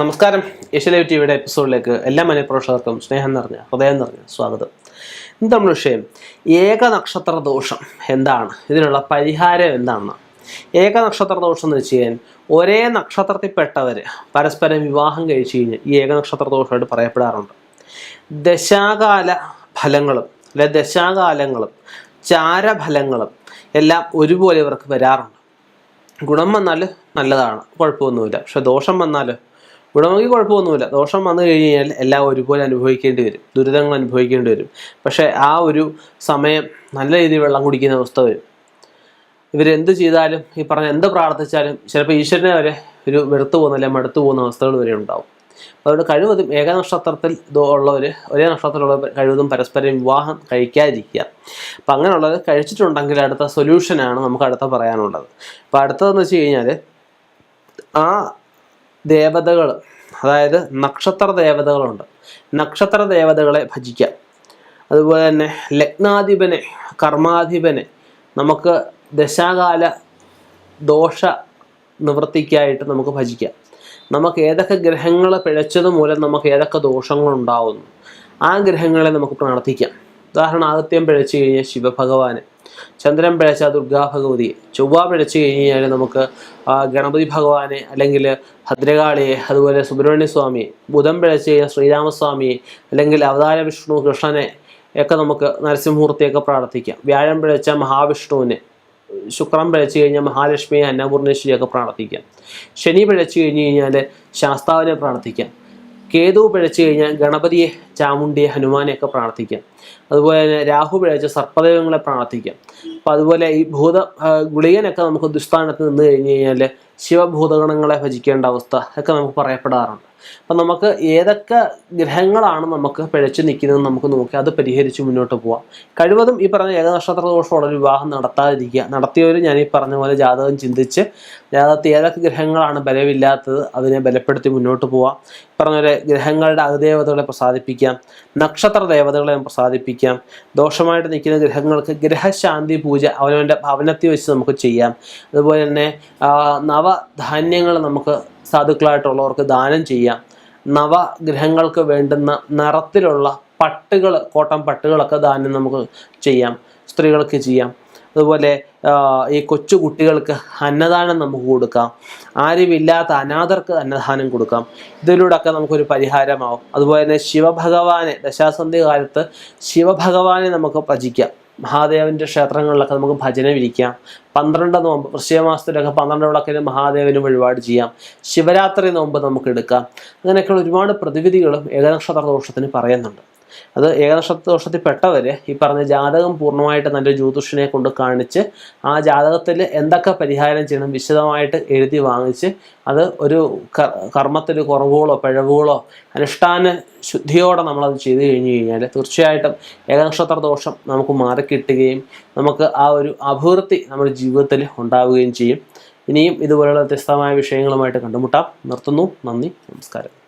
നമസ്കാരം. ഏഷ്യലൈവ് ടിവിയുടെ എപ്പിസോഡിലേക്ക് എല്ലാ മനഃപ്രേക്ഷകർക്കും സ്നേഹം നിറഞ്ഞ ഹൃദയം നിറഞ്ഞ സ്വാഗതം. ഇന്ന് നമ്മൾ വിഷയം ഏക നക്ഷത്ര ദോഷം എന്താണ്? ഇതിനുള്ള പരിഹാരം എന്താണെന്ന്. ഏക നക്ഷത്ര ദോഷം എന്ന് വെച്ച് കഴിഞ്ഞാൽ ഒരേ നക്ഷത്രത്തിൽപ്പെട്ടവർ പരസ്പരം വിവാഹം കഴിച്ചു കഴിഞ്ഞാൽ ഈ ഏക നക്ഷത്ര ദോഷമായിട്ട് പറയപ്പെടാറുണ്ട്. ദശാകാല ഫലങ്ങളും അല്ലെ ദശാകാലങ്ങളും ചാരഫലങ്ങളും എല്ലാം ഒരുപോലെ ഇവർക്ക് വരാറുണ്ട്. ഗുണം വന്നാൽ നല്ലതാണ് കുഴപ്പമൊന്നുമില്ല. പക്ഷെ ദോഷം വന്നാൽ ഗുണമെങ്കിൽ കുഴപ്പമൊന്നുമില്ല. ദോഷം വന്നു കഴിഞ്ഞാൽ എല്ലാം ഒരുപോലെ അനുഭവിക്കേണ്ടി വരും. ദുരിതങ്ങൾ അനുഭവിക്കേണ്ടി വരും. പക്ഷേ ആ ഒരു സമയം നല്ല രീതിയിൽ വെള്ളം കുടിക്കുന്ന അവസ്ഥ വരും. ഇവരെന്ത് ചെയ്താലും ഈ പറഞ്ഞ എന്ത് പ്രാർത്ഥിച്ചാലും ചിലപ്പോൾ ഈശ്വരനെ വരെ ഒരു വെറുത്തു അല്ലെങ്കിൽ മടുത്തു പോകുന്ന അവസ്ഥകൾ വരെ ഉണ്ടാവും. അതുകൊണ്ട് കഴിവതും ഏക നക്ഷത്രത്തിൽ ഉള്ളവർ ഒരേ നക്ഷത്രത്തിലുള്ളവർ കഴിവതും പരസ്പരം വിവാഹം കഴിക്കാതിരിക്കുക. അപ്പം അങ്ങനെയുള്ളത് കഴിച്ചിട്ടുണ്ടെങ്കിൽ അടുത്ത സൊല്യൂഷനാണ് നമുക്ക് അടുത്ത പറയാനുള്ളത്. അപ്പോൾ അടുത്തതെന്ന് വെച്ച് കഴിഞ്ഞാൽ ആ ദേവതകൾ അതായത് നക്ഷത്ര ദേവതകളുണ്ട്. നക്ഷത്ര ദേവതകളെ ഭജിക്കാം. അതുപോലെ തന്നെ ലഗ്നാധിപനെ കർമാധിപനെ നമുക്ക് ദശാകാല ദോഷ നിവൃത്തിക്കായിട്ട് നമുക്ക് ഭജിക്കാം. നമുക്ക് ഏതൊക്കെ ഗ്രഹങ്ങൾ പിഴച്ചത് മൂലം നമുക്ക് ഏതൊക്കെ ദോഷങ്ങൾ ഉണ്ടാവുന്നു? ആ ഗ്രഹങ്ങളെ നമുക്ക് പ്രാർത്ഥിക്കാം. ഉദാഹരണം ആദിത്യം പിഴച്ചു കഴിഞ്ഞാൽ ശിവഭഗവാന്. ചന്ദ്രൻ പിഴച്ച ദുർഗാ ഭഗവതി. ചൊവ്വ പിഴച്ചു കഴിഞ്ഞാൽ നമുക്ക് ഗണപതി ഭഗവാനെ അല്ലെങ്കിൽ ഭദ്രകാളിയെ അതുപോലെ സുബ്രഹ്മണ്യ സ്വാമി ബുധൻ പിഴച്ചു കഴിഞ്ഞാൽ ശ്രീരാമസ്വാമിയെ അല്ലെങ്കിൽ അവതാര വിഷ്ണു കൃഷ്ണനെ ഒക്കെ നമുക്ക് നരസിംഹമൂർത്തിയൊക്കെ പ്രാർത്ഥിക്കാം. വ്യാഴം പിഴച്ച മഹാവിഷ്ണുവിനെ ശുക്രം പിഴച്ചു കഴിഞ്ഞാൽ മഹാലക്ഷ്മിയെ അന്നപൂർണേശ്വരിയൊക്കെ പ്രാർത്ഥിക്കാം. ശനി പിഴച്ചു കഴിഞ്ഞ് കഴിഞ്ഞാൽ ശാസ്താവിനെ പ്രാർത്ഥിക്കാം. കേതു പിഴച്ചു കഴിഞ്ഞാൽ ഗണപതിയെ ചാമുണ്ടിയെ ഹനുമാനെയൊക്കെ പ്രാർത്ഥിക്കാം. അതുപോലെ തന്നെ രാഹു പിഴച്ച സർപ്പദൈവങ്ങളെ പ്രാർത്ഥിക്കാം. അപ്പം അതുപോലെ ഈ ഭൂത ഗുളികനൊക്കെ നമുക്ക് ദുസ്ഥാനത്ത് നിന്ന് കഴിഞ്ഞ് കഴിഞ്ഞാൽ ശിവഭൂതഗണങ്ങളെ ഭജിക്കേണ്ട അവസ്ഥ ഒക്കെ നമുക്ക് പറയപ്പെടാറുണ്ട്. അപ്പം നമുക്ക് ഏതൊക്കെ ഗ്രഹങ്ങളാണ് നമുക്ക് പിഴച്ചു നിൽക്കുന്നത് നമുക്ക് നോക്കി അത് പരിഹരിച്ച് മുന്നോട്ട് പോവാം. കഴിവതും ഈ പറഞ്ഞ ഏകനക്ഷത്ര ദോഷമുള്ള വിവാഹം നടത്താതിരിക്കുക. നടത്തിയവർ ഞാൻ ഈ പറഞ്ഞ പോലെ ജാതകം ചിന്തിച്ച് ജാതകത്തിൽ ഏതൊക്കെ ഗ്രഹങ്ങളാണ് ബലമില്ലാത്തത് അതിനെ ബലപ്പെടുത്തി മുന്നോട്ട് പോവാം. പറഞ്ഞ പോലെ ഗ്രഹങ്ങളുടെ അധിദേവതകളെ പ്രസാദിപ്പിക്കാം. നക്ഷത്ര ദേവതകളെ പ്രസാദിപ്പിക്കാം. ദോഷമായിട്ട് നിൽക്കുന്ന ഗ്രഹങ്ങൾക്ക് ഗ്രഹശാന്തി പൂജ അവനവന്റെ ഭവനത്തിൽ വെച്ച് നമുക്ക് ചെയ്യാം. അതുപോലെ തന്നെ നവധാന്യങ്ങൾ നമുക്ക് സാധുക്കളായിട്ടുള്ളവർക്ക് ദാനം ചെയ്യാം. നവഗ്രഹങ്ങൾക്ക് വേണ്ടുന്ന നിറത്തിലുള്ള പട്ടുകൾ കോട്ടൻ പട്ടുകളൊക്കെ ദാനം നമുക്ക് ചെയ്യാം സ്ത്രീകൾക്ക് ചെയ്യാം. അതുപോലെ ഈ കൊച്ചു കുട്ടികൾക്ക് അന്നദാനം നമുക്ക് കൊടുക്കാം. ആരുമില്ലാത്ത അനാഥർക്ക് അന്നദാനം കൊടുക്കാം. ഇതിലൂടെയൊക്കെ നമുക്കൊരു പരിഹാരമാവും. അതുപോലെ തന്നെ ശിവഭഗവാനെ ദശാസന്ധി കാലത്ത് ശിവഭഗവാനെ നമുക്ക് ഭജിക്കാം. മഹാദേവന്റെ ക്ഷേത്രങ്ങളിലൊക്കെ നമുക്ക് ഭജന വിരിക്കാം. പന്ത്രണ്ട് നോമ്പ് വൃശ്ചിക മാസത്തിലൊക്കെ പന്ത്രണ്ട് വിളക്കിന് മഹാദേവന് വഴിപാട് ചെയ്യാം. ശിവരാത്രി നോമ്പ് നമുക്ക് എടുക്കാം. അങ്ങനെയൊക്കെയുള്ള ഒരുപാട് പ്രതിവിധികളും ഏകനക്ഷത്ര ദോഷത്തിന് പറയുന്നുണ്ട്. അത് ഏകനക്ഷത്ര ദോഷത്തിൽ പെട്ടവർ ഈ പറഞ്ഞ ജാതകം പൂർണമായിട്ട് നല്ല ജ്യോതിഷനെ കൊണ്ട് കാണിച്ച് ആ ജാതകത്തിൽ എന്തൊക്കെ പരിഹാരം ചെയ്യണം വിശദമായിട്ട് എഴുതി വാങ്ങിച്ച് അത് ഒരു കർമ്മത്തിൽ കുറവുകളോ പിഴവുകളോ അനുഷ്ഠാന ശുദ്ധിയോടെ നമ്മളത് ചെയ്തു കഴിഞ്ഞു കഴിഞ്ഞാൽ തീർച്ചയായിട്ടും ഏകനക്ഷത്ര ദോഷം നമുക്ക് മാറിക്കിട്ടുകയും നമുക്ക് ആ ഒരു അഭിവൃദ്ധി നമ്മുടെ ജീവിതത്തിൽ ഉണ്ടാവുകയും ചെയ്യും. ഇനിയും ഇതുപോലുള്ള വ്യത്യസ്തമായ വിഷയങ്ങളുമായിട്ട് കണ്ടുമുട്ടാം. നിർത്തുന്നു. നന്ദി. നമസ്കാരം.